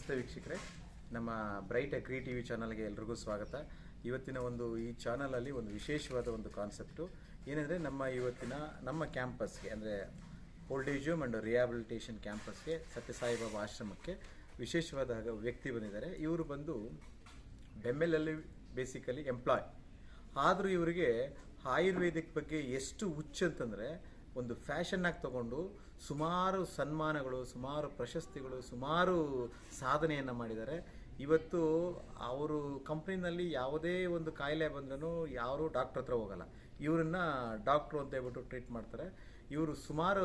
ನಮಸ್ತೆ ವೀಕ್ಷಕರೇ. ನಮ್ಮ ಬ್ರೈಟ್ ಅಗ್ರಿ ಟಿ ವಿ ಚಾನಲ್ಗೆ ಎಲ್ರಿಗೂ ಸ್ವಾಗತ. ಇವತ್ತಿನ ಒಂದು ಈ ಚಾನಲಲ್ಲಿ ಒಂದು ವಿಶೇಷವಾದ ಒಂದು ಕಾನ್ಸೆಪ್ಟು. ಏನಂದರೆ ನಮ್ಮ ಇವತ್ತಿನ, ನಮ್ಮ ಕ್ಯಾಂಪಸ್ಗೆ, ಅಂದರೆ old age home and rehabilitation ಕ್ಯಾಂಪಸ್ಗೆ Sathya Sai Baba ಆಶ್ರಮಕ್ಕೆ ವಿಶೇಷವಾದ ವ್ಯಕ್ತಿ ಬಂದಿದ್ದಾರೆ. ಇವರು ಬಂದು ಬೆಮ್ಮೆಲಲ್ಲಿ ಬೇಸಿಕಲಿ ಎಂಪ್ಲಾಯ್ ಆದರೂ ಇವರಿಗೆ ಆಯುರ್ವೇದಿಕ್ ಬಗ್ಗೆ ಎಷ್ಟು ಹುಚ್ಚು ಅಂತಂದರೆ ಒಂದು ಫ್ಯಾಷನ್ನಾಗಿ ತಗೊಂಡು ಸುಮಾರು ಸನ್ಮಾನಗಳು, ಸುಮಾರು ಪ್ರಶಸ್ತಿಗಳು, ಸುಮಾರು ಸಾಧನೆಯನ್ನು ಮಾಡಿದ್ದಾರೆ. ಇವತ್ತು ಅವರು ಕಂಪ್ನಿನಲ್ಲಿ ಯಾವುದೇ ಒಂದು ಕಾಯಿಲೆ ಬಂದ್ರೂ ಯಾರು ಡಾಕ್ಟ್ರ್ ಹತ್ರ ಹೋಗಲ್ಲ. ಇವರನ್ನ ಡಾಕ್ಟ್ರು ಅಂತ ಹೇಳ್ಬಿಟ್ಟು ಟ್ರೀಟ್ ಮಾಡ್ತಾರೆ. ಇವರು ಸುಮಾರು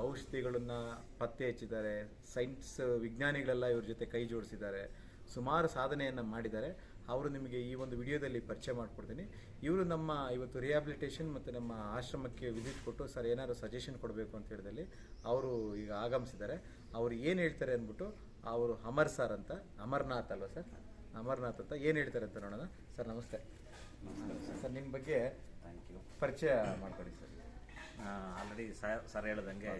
ಔಷಧಿಗಳನ್ನು ಪತ್ತೆ ಹಚ್ಚಿದ್ದಾರೆ. ಸೈನ್ಸ್ ವಿಜ್ಞಾನಿಗಳೆಲ್ಲ ಇವ್ರ ಜೊತೆ ಕೈ ಜೋಡಿಸಿದ್ದಾರೆ. ಸುಮಾರು ಸಾಧನೆಯನ್ನು ಮಾಡಿದ್ದಾರೆ. ಅವರು ನಿಮಗೆ ಈ ಒಂದು ವಿಡಿಯೋದಲ್ಲಿ ಪರಿಚಯ ಮಾಡಿಕೊಡ್ತೀನಿ. ಇವರು ನಮ್ಮ ಇವತ್ತು ರಿಹ್ಯಾಬಿಲಿಟೇಷನ್ ಮತ್ತು ನಮ್ಮ ಆಶ್ರಮಕ್ಕೆ ವಿಸಿಟ್ ಕೊಟ್ಟು ಸರ್ ಏನಾದರೂ ಸಜೆಷನ್ ಕೊಡಬೇಕು ಅಂತ ಹೇಳಿದಲ್ಲಿ ಅವರು ಈಗ ಆಗಮಿಸಿದ್ದಾರೆ. ಅವರು ಏನು ಹೇಳ್ತಾರೆ ಅಂದ್ಬಿಟ್ಟು ಅವರು ಅಮರ್ ಸರ್ ಅಂತ ಅಮರ್ನಾಥ್ ಅಲ್ವಾ ಸರ್? ಅಮರ್ನಾಥ್ ಅಂತ ಏನು ಹೇಳ್ತಾರೆ ಅಂತ ನೋಡೋಣ. ಸರ್ ನಮಸ್ತೆ. ಸರ್ ನಿಮ್ಮ ಬಗ್ಗೆ ಥ್ಯಾಂಕ್ ಯು ಪರಿಚಯ ಮಾಡ್ಕೊಡಿ ಸರ್. ಆಲ್ರೆಡಿ ಸರ್ ಹೇಳ್ದಂಗೆ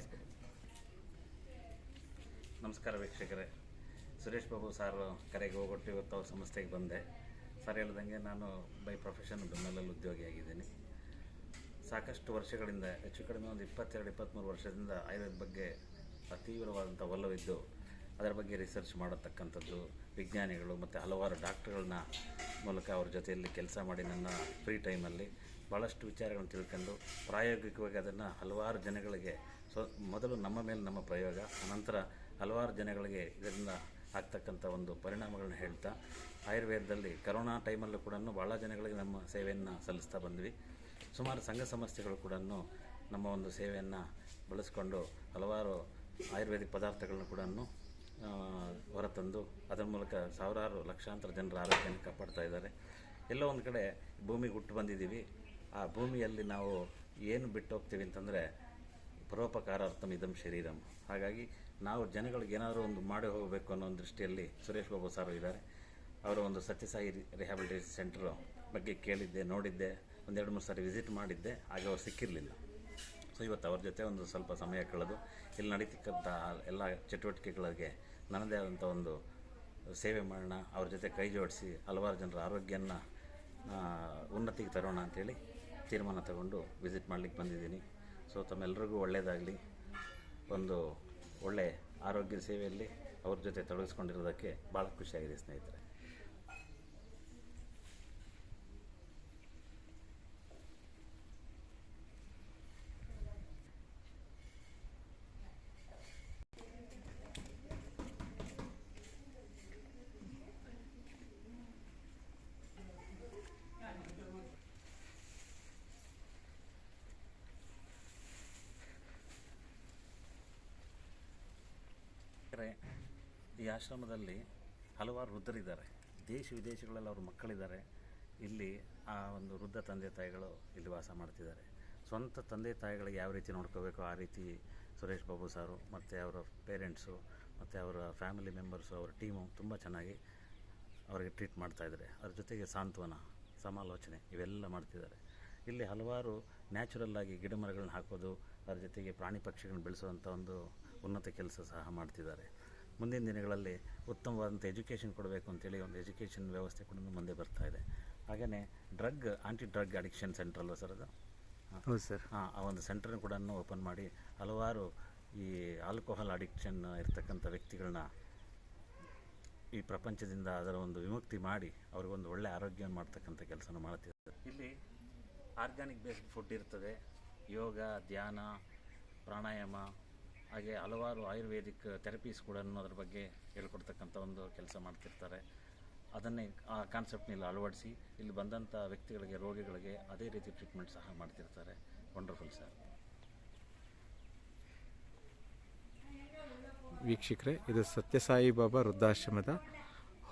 ನಮಸ್ಕಾರ ವೀಕ್ಷಕರೇ. ಸುರೇಶ್ ಬಾಬು ಸರ್ ಕರೆಗೆ ಹೋಗೊಟ್ಟು ಇವತ್ತು ಅವ್ರ ಸಂಸ್ಥೆಗೆ ಬಂದೆ. ಸರ್ ಹೇಳ್ದಂಗೆ ನಾನು ಬೈ ಪ್ರೊಫೆಷನ್ ಬೆನ್ನಲ್ಲಲ್ಲಿ ಉದ್ಯೋಗಿಯಾಗಿದ್ದೀನಿ ಸಾಕಷ್ಟು ವರ್ಷಗಳಿಂದ, ಹೆಚ್ಚು ಕಡಿಮೆ ಒಂದು ಇಪ್ಪತ್ತೆರಡು ಇಪ್ಪತ್ತ್ಮೂರು ವರ್ಷದಿಂದ ಆಯುರ್ವೇದ ಬಗ್ಗೆ ಅತೀವ್ರವಾದಂಥ ಒಲವಿದ್ದು, ಅದರ ಬಗ್ಗೆ ರಿಸರ್ಚ್ ಮಾಡತಕ್ಕಂಥದ್ದು ವಿಜ್ಞಾನಿಗಳು ಮತ್ತು ಹಲವಾರು ಡಾಕ್ಟ್ರುಗಳನ್ನ ಮೂಲಕ ಅವ್ರ ಜೊತೆಯಲ್ಲಿ ಕೆಲಸ ಮಾಡಿ ನನ್ನ ಫ್ರೀ ಟೈಮಲ್ಲಿ ಭಾಳಷ್ಟು ವಿಚಾರಗಳನ್ನು ತಿಳ್ಕೊಂಡು ಪ್ರಾಯೋಗಿಕವಾಗಿ ಅದನ್ನು ಹಲವಾರು ಜನಗಳಿಗೆ ಸ್ವ, ಮೊದಲು ನಮ್ಮ ಮೇಲೆ ನಮ್ಮ ಪ್ರಯೋಗ ಅನಂತರ ಹಲವಾರು ಜನಗಳಿಗೆ ಇದರಿಂದ ಆಗ್ತಕ್ಕಂಥ ಒಂದು ಪರಿಣಾಮಗಳನ್ನ ಹೇಳ್ತಾ ಆಯುರ್ವೇದದಲ್ಲಿ ಕರೋನಾ ಟೈಮಲ್ಲೂ ಕೂಡ ಭಾಳ ಜನಗಳಿಗೆ ನಮ್ಮ ಸೇವೆಯನ್ನು ಸಲ್ಲಿಸ್ತಾ ಬಂದ್ವಿ. ಸುಮಾರು ಸಂಘ ಸಂಸ್ಥೆಗಳು ಕೂಡ ನಮ್ಮ ಒಂದು ಸೇವೆಯನ್ನು ಬಳಸ್ಕೊಂಡು ಹಲವಾರು ಆಯುರ್ವೇದಿಕ್ ಪದಾರ್ಥಗಳನ್ನು ಕೂಡ ಹೊರತಂದು ಅದರ ಮೂಲಕ ಸಾವಿರಾರು ಲಕ್ಷಾಂತರ ಜನರ ಆರೋಗ್ಯವನ್ನು ಕಾಪಾಡ್ತಾ ಇದ್ದಾರೆ. ಎಲ್ಲೋ ಒಂದು ಕಡೆ ಭೂಮಿಗೆ ಹುಟ್ಟು ಬಂದಿದ್ದೀವಿ. ಆ ಭೂಮಿಯಲ್ಲಿ ನಾವು ಏನು ಬಿಟ್ಟು ಹೋಗ್ತೀವಿ ಅಂತಂದರೆ ಪರೋಪಕಾರಾರ್ಥಂ ಇದಂ ಶರೀರಂ. ಹಾಗಾಗಿ ನಾವು ಜನಗಳಿಗೆ ಏನಾದರೂ ಒಂದು ಮಾಡಿ ಹೋಗಬೇಕು ಅನ್ನೋ ದೃಷ್ಟಿಯಲ್ಲಿ ಸುರೇಶ್ ಬಾಬು ಸಾರು ಇದ್ದಾರೆ. ಅವರ ಒಂದು ಸತ್ಯಸಾಯಿ ರಿಹ್ಯಾಬಿಲಿಟೇಷನ್ ಸೆಂಟ್ರು ಬಗ್ಗೆ ಕೇಳಿದ್ದೆ, ನೋಡಿದ್ದೆ, ಒಂದೆರಡು ಮೂರು ಸಾರಿ ವಿಸಿಟ್ ಮಾಡಿದ್ದೆ, ಆಗ ಅವ್ರು ಸಿಕ್ಕಿರಲಿಲ್ಲ. ಸೊ ಇವತ್ತು ಅವ್ರ ಜೊತೆ ಒಂದು ಸ್ವಲ್ಪ ಸಮಯ ಕಳೆದು, ಇಲ್ಲಿ ನಡೀತಕ್ಕಂಥ ಎಲ್ಲ ಚಟುವಟಿಕೆಗಳಿಗೆ ನನ್ನದೇ ಆದಂಥ ಒಂದು ಸೇವೆ ಮಾಡೋಣ, ಅವ್ರ ಜೊತೆ ಕೈ ಜೋಡಿಸಿ, ಹಲವಾರು ಜನರ ಆರೋಗ್ಯನ ಉನ್ನತಿಗೆ ತರೋಣ ಅಂಥೇಳಿ ತೀರ್ಮಾನ ತಗೊಂಡು ವಿಸಿಟ್ ಮಾಡಲಿಕ್ಕೆ ಬಂದಿದ್ದೀನಿ. ಸೊ ತಮ್ಮೆಲ್ಲರಿಗೂ ಒಳ್ಳೆಯದಾಗಲಿ ಒಂದು ಒಳ್ಳೆ ಆರೋಗ್ಯ ಸೇವೆಯಲ್ಲಿ ಅವ್ರ ಜೊತೆ ತೊಡಗಿಸ್ಕೊಂಡಿರೋದಕ್ಕೆ ಭಾಳ ಖುಷಿಯಾಗಿದೆ ಸ್ನೇಹಿತರೆ. ಈ ಆಶ್ರಮದಲ್ಲಿ ಹಲವಾರು ವೃದ್ಧರಿದ್ದಾರೆ. ದೇಶ ವಿದೇಶಗಳಲ್ಲಿ ಅವ್ರ ಮಕ್ಕಳಿದ್ದಾರೆ. ಇಲ್ಲಿ ಆ ಒಂದು ವೃದ್ಧ ತಂದೆ ತಾಯಿಗಳು ಇಲ್ಲಿ ವಾಸ ಮಾಡ್ತಿದ್ದಾರೆ. ಸ್ವಂತ ತಂದೆ ತಾಯಿಗಳಿಗೆ ಯಾವ ರೀತಿ ನೋಡ್ಕೋಬೇಕು, ಆ ರೀತಿ ಸುರೇಶ್ ಬಾಬು ಸಾರು ಮತ್ತು ಅವರ ಪೇರೆಂಟ್ಸು ಮತ್ತು ಅವರ ಫ್ಯಾಮಿಲಿ ಮೆಂಬರ್ಸು, ಅವರ ಟೀಮು ತುಂಬ ಚೆನ್ನಾಗಿ ಅವರಿಗೆ ಟ್ರೀಟ್ ಮಾಡ್ತಾಯಿದ್ದಾರೆ ಅದ್ರ ಜೊತೆಗೆ ಸಾಂತ್ವನ, ಸಮಾಲೋಚನೆ ಇವೆಲ್ಲ ಮಾಡ್ತಿದ್ದಾರೆ. ಇಲ್ಲಿ ಹಲವಾರು ನ್ಯಾಚುರಲ್ಲಾಗಿ ಗಿಡ ಮರಗಳನ್ನ ಹಾಕೋದು, ಅದ್ರ ಜೊತೆಗೆ ಪ್ರಾಣಿ ಪಕ್ಷಿಗಳನ್ನ ಬೆಳೆಸುವಂಥ ಒಂದು ಉನ್ನತ ಕೆಲಸ ಸಹ ಮಾಡ್ತಿದ್ದಾರೆ. ಮುಂದಿನ ದಿನಗಳಲ್ಲಿ ಉತ್ತಮವಾದಂಥ ಎಜುಕೇಷನ್ ಕೊಡಬೇಕು ಅಂತೇಳಿ ಒಂದು ಎಜುಕೇಷನ್ ವ್ಯವಸ್ಥೆ ಕೂಡ ಮುಂದೆ ಬರ್ತಾ ಇದೆ. ಹಾಗೆಯೇ drug anti drug addiction centre ಅಲ್ವಾ ಸರ್ ಅದು? ಹೌದು ಸರ್. ಹಾಂ ಆ ಒಂದು ಸೆಂಟ್ರನ್ನು ಕೂಡ ಓಪನ್ ಮಾಡಿ ಹಲವಾರು ಈ ಆಲ್ಕೋಹಾಲ್ ಅಡಿಕ್ಷನ್ ಇರ್ತಕ್ಕಂಥ ವ್ಯಕ್ತಿಗಳನ್ನ ಈ ಪ್ರಪಂಚದಿಂದ ಅದರ ಒಂದು ವಿಮುಕ್ತಿ ಮಾಡಿ ಅವ್ರಿಗೊಂದು ಒಳ್ಳೆ ಆರೋಗ್ಯವನ್ನು ಮಾಡ್ತಕ್ಕಂಥ ಕೆಲಸನ ಮಾಡ್ತಿದ್ದಾರೆ ಇಲ್ಲಿ ಆರ್ಗ್ಯಾನಿಕ್ ಬೇಸ್ಡ್ ಫುಡ್ ಇರ್ತದೆ. ಯೋಗ ಧ್ಯಾನ ಪ್ರಾಣಾಯಾಮ ಹಾಗೆ ಹಲವಾರು ಆಯುರ್ವೇದಿಕ್ ಥೆರಪೀಸ್ ಕೂಡ ಅದ್ರ ಬಗ್ಗೆ ಹೇಳ್ಕೊಡ್ತಕ್ಕಂಥ ಒಂದು ಕೆಲಸ ಮಾಡ್ತಿರ್ತಾರೆ. ಅದನ್ನೇ ಆ ಕಾನ್ಸೆಪ್ಟ್ನೆಲ್ಲ ಅಳವಡಿಸಿ, ಇಲ್ಲಿ ಬಂದಂಥ ವ್ಯಕ್ತಿಗಳಿಗೆ, ರೋಗಿಗಳಿಗೆ ಅದೇ ರೀತಿ ಟ್ರೀಟ್ಮೆಂಟ್ ಸಹ ಮಾಡ್ತಿರ್ತಾರೆ. ವಂಡರ್ಫುಲ್ ಸರ್ ವೀಕ್ಷಕರೇ, ಇದು ಸತ್ಯಸಾಯಿ ಬಾಬಾ ವೃದ್ಧಾಶ್ರಮದ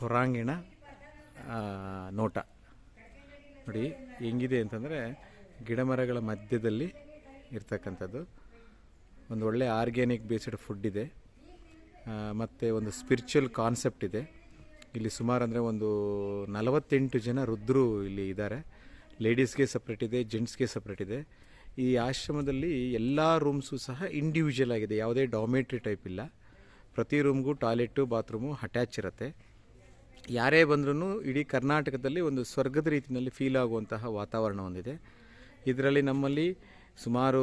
ಹೊರಾಂಗಣ ನೋಟ. ನೋಡಿ, ಹೆಂಗಿದೆ ಅಂತಂದರೆ ಗಿಡಮರಗಳ ಮಧ್ಯದಲ್ಲಿ ಇರ್ತಕ್ಕಂಥದ್ದು. ಒಂದು ಒಳ್ಳೆ ಆರ್ಗ್ಯಾನಿಕ್ ಬೇಸ್ಡ್ ಫುಡ್ ಇದೆ. ಮತ್ತು ಒಂದು ಸ್ಪಿರಿಚುವಲ್ ಕಾನ್ಸೆಪ್ಟ್ ಇದೆ. ಇಲ್ಲಿ ಸುಮಾರು ಅಂದರೆ ಒಂದು ನಲವತ್ತೆಂಟು ಜನ ರುದ್ರರು ಇಲ್ಲಿ ಇದ್ದಾರೆ. ಲೇಡೀಸ್ಗೆ ಸಪ್ರೇಟ್ ಇದೆ ಜೆಂಟ್ಸ್ಗೆ ಸಪ್ರೇಟ್ ಇದೆ. ಈ ಆಶ್ರಮದಲ್ಲಿ ಎಲ್ಲ ರೂಮ್ಸು ಸಹ ಇಂಡಿವಿಜುವಲ್ ಆಗಿದೆ, ಯಾವುದೇ ಡಾಮೇಟ್ರಿ ಟೈಪ್ ಇಲ್ಲ. ಪ್ರತಿ ರೂಮ್ಗೂ ಟಾಯ್ಲೆಟು ಬಾತ್ರೂಮು ಅಟ್ಯಾಚ್ ಇರುತ್ತೆ. ಯಾರೇ ಬಂದ್ರೂ ಇಡೀ ಕರ್ನಾಟಕದಲ್ಲಿ ಒಂದು ಸ್ವರ್ಗದ ರೀತಿಯಲ್ಲಿ ಫೀಲ್ ಆಗುವಂತಹ ವಾತಾವರಣ ಹೊಂದಿದೆ. ಇದರಲ್ಲಿ ನಮ್ಮಲ್ಲಿ ಸುಮಾರು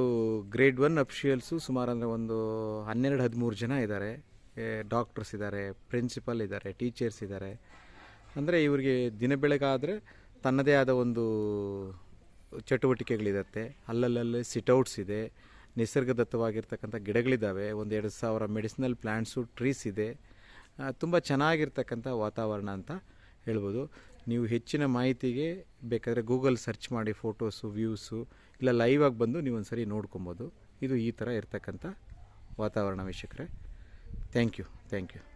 ಗ್ರೇಡ್ ಒನ್ ಅಫಿಷಿಯಲ್ಸು ಸುಮಾರು ಅಂದರೆ ಒಂದು ಹನ್ನೆರಡು, ಹದಿಮೂರು ಜನ ಇದ್ದಾರೆ. ಡಾಕ್ಟರ್ಸ್ ಇದ್ದಾರೆ ಪ್ರಿನ್ಸಿಪಲ್ ಇದ್ದಾರೆ ಟೀಚರ್ಸ್ ಇದ್ದಾರೆ. ಅಂದರೆ ಇವರಿಗೆ ದಿನ ಬೆಳಗಾದರೆ ತನ್ನದೇ ಆದ ಒಂದು ಚಟುವಟಿಕೆಗಳಿರುತ್ತೆ. ಅಲ್ಲಲ್ಲಲ್ಲಿ ಸಿಟೌಟ್ಸ್ ಇದೆ. ನಿಸರ್ಗದತ್ತವಾಗಿರ್ತಕ್ಕಂಥ ಗಿಡಗಳಿದ್ದಾವೆ. ಒಂದು ಎರಡು ಸಾವಿರ ಮೆಡಿಸಿನಲ್ ಪ್ಲ್ಯಾಂಟ್ಸು ಟ್ರೀಸ್ ಇದೆ. ತುಂಬ ಚೆನ್ನಾಗಿರ್ತಕ್ಕಂಥ ವಾತಾವರಣ ಅಂತ ಹೇಳ್ಬೋದು. ನೀವು ಹೆಚ್ಚಿನ ಮಾಹಿತಿಗೆ ಬೇಕಾದರೆ ಗೂಗಲ್ ಸರ್ಚ್ ಮಾಡಿ ಫೋಟೋಸು ವ್ಯೂಸು ಇಲ್ಲ ಲೈವ್ ಆಗಿ ಬಂದು ನೀವು ಒಂದು ಸರಿ ನೋಡ್ಕೊಬೋದು. ಇದು ಈ ಥರ ಇರ್ತಕ್ಕಂಥ ವಾತಾವರಣ ವೀಕ್ಷಕರೇ. Thank you thank you